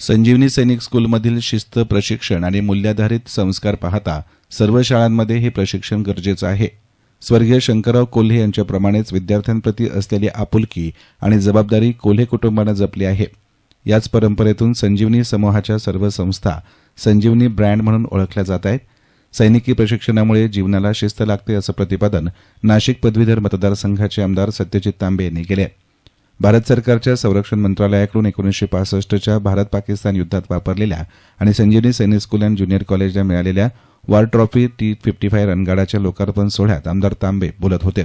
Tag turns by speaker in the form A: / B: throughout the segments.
A: संजीवनी सैनिक स्कूलमधील शिस्त प्रशिक्षण आणि मूल्याधारित संस्कार पाहता सर्व शाळांमध्ये हे प्रशिक्षण गरजेचं आहे. स्वर्गीय शंकरराव कोल्हे यांच्याप्रमाणेच विद्यार्थ्यांप्रती असलेली आपुलकी आणि जबाबदारी कोल्हे कुटुंबानं जपली आहे. याच परंपरेतून संजीवनी समूहाच्या सर्व संस्था संजीवनी ब्रँड म्हणून ओळखल्या जात आहेत. सैनिकी प्रशिक्षणामुळे जीवनाला शिस्त लागते असं प्रतिपादन नाशिक पदवीधर मतदारसंघाचे आमदार सत्यजित तांबे यांनी केले भारत सरकारच्या संरक्षण मंत्रालयाकडून एकोणीसशे पासष्टच्या भारत पाकिस्तान युद्धात वापरलेल्या आणि संजीवनी सैनिक स्कूल अँड ज्युनियर कॉलेजला मिळालेल्या war trophy T fifty five रणगाडाच्या लोकार्पण सोहळ्यात आमदार तांबे बोलत होते.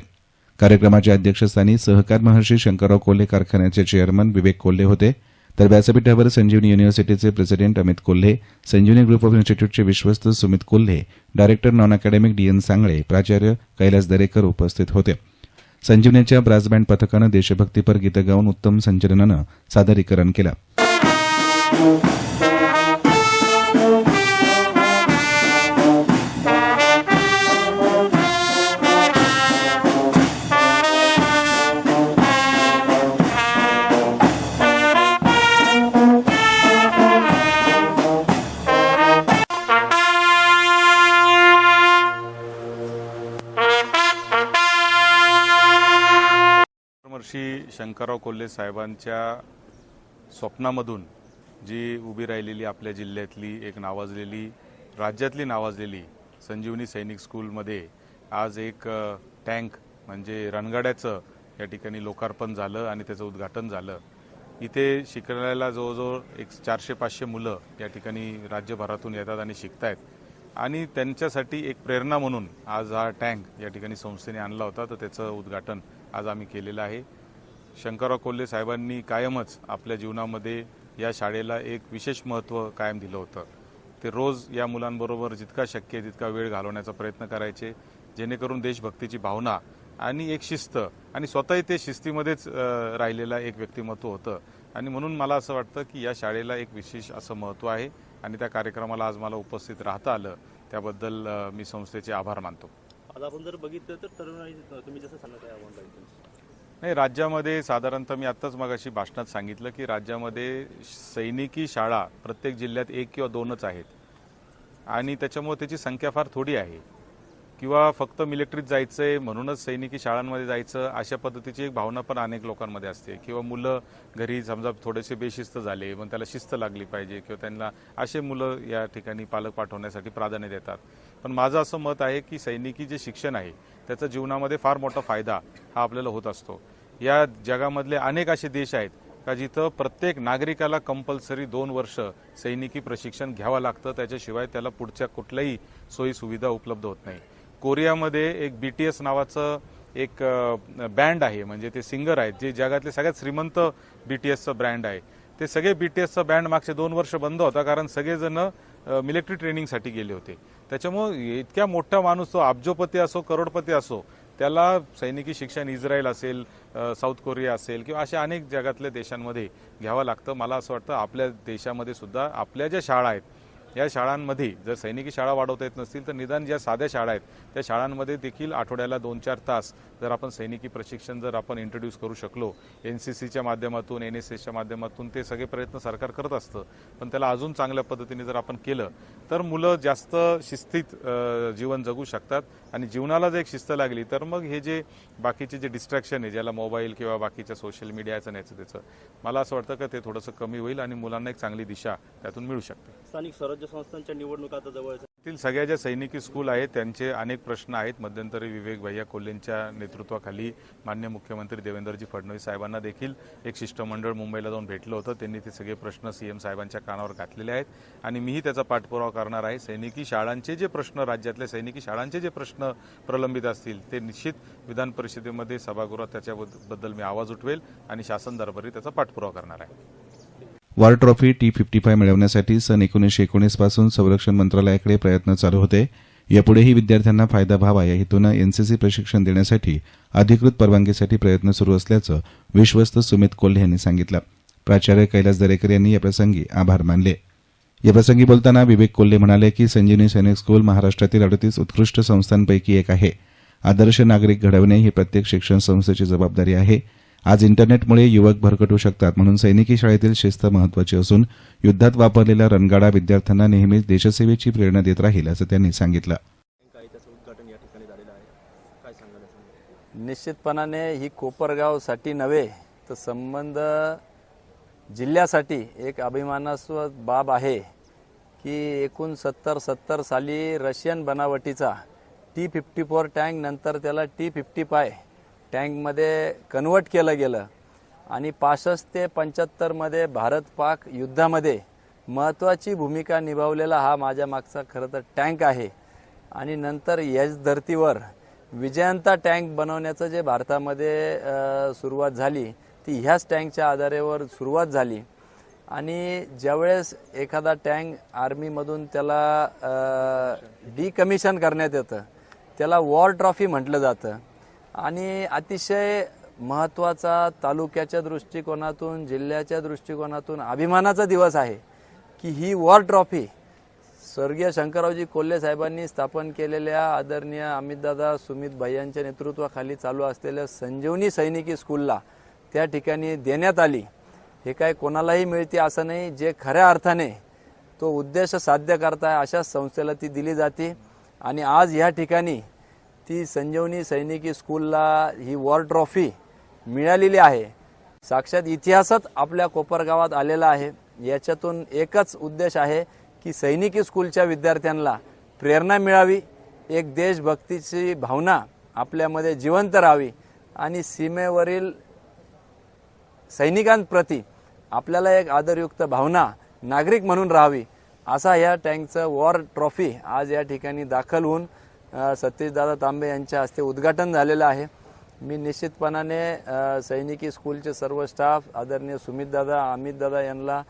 A: कार्यक्रमाच्या अध्यक्षस्थानी सहकार महर्षी शंकरराव कोल्हे कारखान्याचे चेअरमन विवेक कोल्हे होते. तर व्यासपीठावर Sanjivani युनिव्हर्सिटीचे president Amit Kolhe Sanjivani group of इन्स्टिट्यूटचे विश्वस्त Sumit Kolhe director non academic D N Sangle प्राचार्य कैलास दरेकर उपस्थित होते. संजीवनीच्या ब्रास बँड पथकानं देशभक्तीपर गीतं गाऊन उत्तम संचलनानं सादरीकरण केलं.
B: महर्षी शंकरराव कोल्हे साहेबांच्या स्वप्नामधून जी उभी राहिलेली आपल्या जिल्ह्यातली एक नावाजलेली राज्यातली नावाजलेली संजीवनी सैनिक स्कूलमध्ये आज एक टँक म्हणजे रणगाड्याचं या ठिकाणी लोकार्पण झालं आणि त्याचं उद्घाटन झालं. इथे शिकण्याला जवळजवळ एक चारशे पाचशे मुलं या ठिकाणी राज्यभरातून येतात आणि शिकतायत. आणि त्यांच्यासाठी एक प्रेरणा म्हणून आज हा टँक या ठिकाणी संस्थेने आणला होता तर त्याचं उद्घाटन आज आम्ही केलेलं आहे. शंकरराव कोल्हे साहेबांनी कायमच आपल्या जीवनामध्ये या शाळेला एक विशेष महत्त्व कायम दिलं होतं. ते रोज या मुलांबरोबर जितका शक्य आहे तितका वेळ घालवण्याचा प्रयत्न करायचे जेणेकरून देशभक्तीची भावना आणि एक शिस्त आणि स्वतःही ते शिस्तीमध्येच राहिलेला राहिलेलं एक व्यक्तिमत्व होतं. आणि म्हणून मला असं वाटतं की या शाळेला एक विशेष असं महत्त्व आहे आणि त्या कार्यक्रमाला आज मला उपस्थित राहता आलं. त्याबद्दल मी संस्थेचे आभार मानतो.
C: आज आपण जर बघितलं तर तरुणाई तुम्ही जसं सांगत आहे
B: नाही राज्यामध्ये साधारणतः मी आत्ताच मगाशी भाषणात सांगितलं की राज्यामध्ये सैनिकी शाळा प्रत्येक जिल्ह्यात एक किंवा दोनच आहेत. आणि त्याच्यामुळे त्याची संख्या फार थोडी आहे. किंवा फक्त मिलिटरीत जायचंय म्हणूनच सैनिकी शाळांमध्ये जायचं अशा पद्धतीची एक भावना पण अनेक लोकांमध्ये असते. किंवा मुलं घरी समजा थोडेसे बेशिस्त झाले मग त्याला शिस्त लागली पाहिजे किंवा त्यांना असे मुलं या ठिकाणी पालक पाठवण्यासाठी प्राधान्य देतात. पण माझं असं मत आहे की सैनिकी जे शिक्षण आहे त्याचा जीवनामध्ये फार मोठा फायदा हा आपल्याला होत असतो. या जगामधले अनेक असे देश आहेत का जिथं प्रत्येक नागरिकाला कंपल्सरी दोन वर्ष सैनिकी प्रशिक्षण घ्यावं लागतं त्याच्याशिवाय त्याला पुढच्या कुठल्याही सोयी सुविधा उपलब्ध होत नाही. कोरियामध्ये एक बी टी एस नावाचं एक बँड आहे. म्हणजे ते सिंगर आहेत जे जगातले सगळ्यात श्रीमंत बी टी एसचं ब्रँड आहे. ते सगळे बी टी एसचा बँड मागचे दोन वर्ष बंद होता कारण सगळेजण मिलिटरी ट्रेनिंगसाठी गेले होते. त्याच्यामुळे इतक्या मोठा माणूस तो अब्जोपती असो करोडपती असो त्याला सैनिकी शिक्षण इस्रायल असेल साऊथ कोरिया असेल किंवा अशा अनेक जगातल्या देशांमध्ये घ्यावं लागतं. मला असं वाटतं आपल्या देशामध्ये सुद्धा आपल्या ज्या शाळा आहेत या शाळांमध्ये जर सैनिकी शाळा वाढवता येत नसतील तर निदान ज्या साध्या शाळा आहेत त्या शाळांमध्ये देखील आठवड्याला दोन चार तास जर आपण सैनिकी प्रशिक्षण जर आपण इंट्रोड्यूस करू शकलो एन सी सीच्या माध्यमातून एन एस एसच्या माध्यमातून ते सगळे प्रयत्न सरकार करत असतं. पण त्याला अजून चांगल्या पद्धतीने जर आपण केलं तर मुलं जास्त शिस्तीत जीवन जगू शकतात आणि जीवनाला जर एक शिस्त लागली तर मग हे जे बाकीचे जे डिस्ट्रॅक्शन आहे ज्याला मोबाईल किंवा बाकीच्या सोशल मीडियाचं न्यायचं त्याचं मला असं वाटतं का ते थोडंसं कमी होईल आणि मुलांना एक चांगली दिशा त्यातून मिळू शकते.
C: स्थानिक स्वराज्य संस्थांच्या निवडणुका आता जवळ
B: सगळ्या ज्या सैनिकी स्कूल आहेत त्यांचे अनेक प्रश्न आहेत. मध्यंतरी विवेक भैया कोल्हेंच्या नेतृत्वाखाली मान्य मुख्यमंत्री देवेंद्रजी फडणवीस साहेबांना देखील एक शिष्टमंडळ मुंबईला जाऊन भेटलं होतं. त्यांनी ते सगळे प्रश्न सीएम साहेबांच्या कानावर घातलेले आहेत. आणि मीही त्याचा पाठपुरावा करणार आहे. सैनिकी शाळांचे जे प्रश्न राज्यातल्या सैनिकी शाळांचे जे प्रश्न प्रलंबित असतील ते निश्चित विधान परिषदेमध्ये सभागृहात त्याच्याबद्दल मी आवाज उठवेल आणि शासन दरबारी त्याचा पाठपुरावा करणार आहे.
A: War trophy T fifty five मिळवण्यासाठी सन एकोणीसशे एकोणीसपासून संरक्षण मंत्रालयाकडे प्रयत्न चालू होते. यापुढेही विद्यार्थ्यांना फायदा व्हावा या हेतूनं एनसीसी प्रशिक्षण देण्यासाठी अधिकृत परवानगीसाठी प्रयत्न सुरू असल्याचं विश्वस्त सुमित कोल्हे यांनी सांगितलं. प्राचार्य कैलास दरेकर यांनी याप्रसंगी आभार मानले. याप्रसंगी बोलताना विवेक कोल्हे म्हणाले की संजीवनी सैनिक स्कूल महाराष्ट्रातील अडतीस उत्कृष्ट संस्थांपैकी एक आहे. आदर्श नागरिक घडवणे ही प्रत्येक शिक्षण संस्थेची जबाबदारी आहे. आज इंटरनेटमुळे युवक भरकटू शकतात. म्हणून सैनिकी शाळेतील शिस्त महत्वाची असून युद्धात वापरलेला रणगाडा विद्यार्थ्यांना नेहमीच देशसेवेची प्रेरणा देत राहील असं त्यांनी सांगितलं.
D: निश्चितपणाने ही कोपरगावसाठी नव्हे तर संबंध जिल्ह्यासाठी एक अभिमानास्व बाब आहे की एकूण सत्तर सत्तर साली रशियन बनावटीचा टी फिफ्टी फोर टँक नंतर त्याला टी फिफ्टी फाय टँकमध्ये कन्वर्ट केलं गेलं. आणि पासष्ट ते पंच्याहत्तरमध्ये भारत पाक युद्धामध्ये महत्त्वाची भूमिका निभावलेला हा माझ्या मागचा खरं तर टँक आहे. आणि नंतर याच धर्तीवर विजयंता टँक बनवण्याचं जे भारतामध्ये सुरुवात झाली ती ह्याच टँकच्या आधारेवर सुरुवात झाली. आणि ज्यावेळेस एखादा टँक आर्मीमधून त्याला डिकमिशन करण्यात येतं त्याला वॉर ट्रॉफी म्हटलं जातं. आणि अतिशय महत्त्वाचा तालुक्याच्या दृष्टिकोनातून जिल्ह्याच्या दृष्टिकोनातून अभिमानाचा दिवस आहे की ही वॉर ट्रॉफी स्वर्गीय शंकररावजी कोल्हे साहेबांनी स्थापन केलेल्या आदरणीय अमितदादा सुमित भाई यांच्या नेतृत्वाखाली चालू असलेल्या संजीवनी सैनिकी स्कूलला त्या ठिकाणी देण्यात आली. हे काय कोणालाही मिळते असं नाही जे खऱ्या अर्थाने तो उद्देश साध्य करताय अशा संस्थेला ती दिली जाते. आणि आज ह्या ठिकाणी ती संजीवनी सैनिकी स्कूलला ही वॉर ट्रॉफी मिळालेली आहे. साक्षात इतिहासात आपल्या कोपरगावात आलेला आहे. याच्यातून एकच उद्देश आहे की सैनिकी स्कूलच्या विद्यार्थ्यांना प्रेरणा मिळावी एक देशभक्तीची भावना आपल्यामध्ये जिवंत राहावी आणि सीमेवरील सैनिकांप्रती आपल्याला एक आदरयुक्त भावना नागरिक म्हणून राहावी असा या टँकचं वॉर ट्रॉफी आज या ठिकाणी दाखल होऊन सतीशदादा तांबे यांच्या हस्ते उद्घाटन झालेलं आहे. मी निश्चितपणाने सैनिकी स्कूलचे सर्व स्टाफ आदरणीय सुमितदादा अमितदादा यांना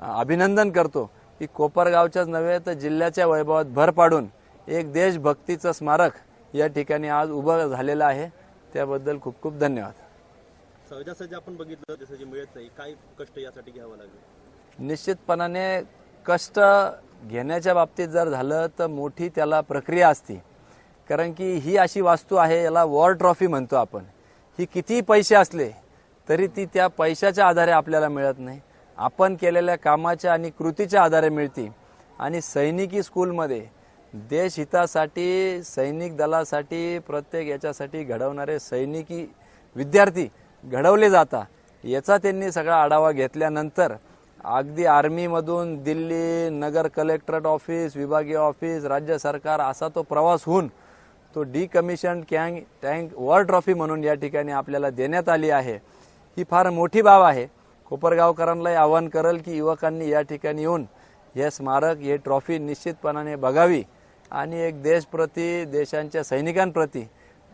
D: अभिनंदन करतो की कोपरगावच्याच नव्हे तर जिल्ह्याच्या वैभवात भर पाडून एक देशभक्तीचं स्मारक या ठिकाणी आज उभं झालेलं आहे. त्याबद्दल खूप खूप धन्यवाद.
C: सहजासहजी आपण बघितलं जसं जे मिळत नाही. काय कष्ट यासाठी घ्यावं लागेल?
D: निश्चितपणाने कष्ट घेण्याच्या बाबतीत जर झालं तर मोठी त्याला प्रक्रिया असते. कारण की ही अशी वास्तू आहे याला वॉर ट्रॉफी म्हणतो आपण. ही कितीही पैसे असले तरी ती त्या पैशाच्या आधारे आपल्याला मिळत नाही. आपण केलेल्या कामाच्या आणि कृतीच्या आधारे मिळते. आणि सैनिकी स्कूलमध्ये देशहितासाठी सैनिक दलासाठी प्रत्येक याच्यासाठी घडवणारे सैनिकी विद्यार्थी घडवले जाता याचा त्यांनी सगळा आढावा घेतल्यानंतर अगदी आर्मीमधून दिल्ली नगर कलेक्टरेट ऑफिस विभागीय ऑफिस राज्य सरकार असा तो प्रवास होऊन तो डिकमिशन कॅंग टँक वॉर ट्रॉफी म्हणून या ठिकाणी आपल्याला देण्यात आली आहे. ही फार मोठी बाब आहे. कोपरगावकरांनाही आवाहन करेल की युवकांनी या ठिकाणी येऊन हे स्मारक हे ट्रॉफी निश्चितपणाने बघावी. आणि एक देशप्रती देशांच्या सैनिकांप्रती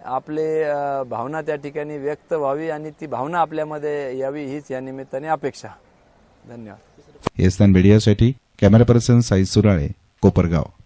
D: आपले भावना त्या ठिकाणी व्यक्त व्हावी आणि ती भावना आपल्यामध्ये यावी हीच या निमित्ताने अपेक्षा. धन्यवाद.
A: येस्तान मीडियासाठी कॅमेरा पर्सन साई सुराळे कोपरगाव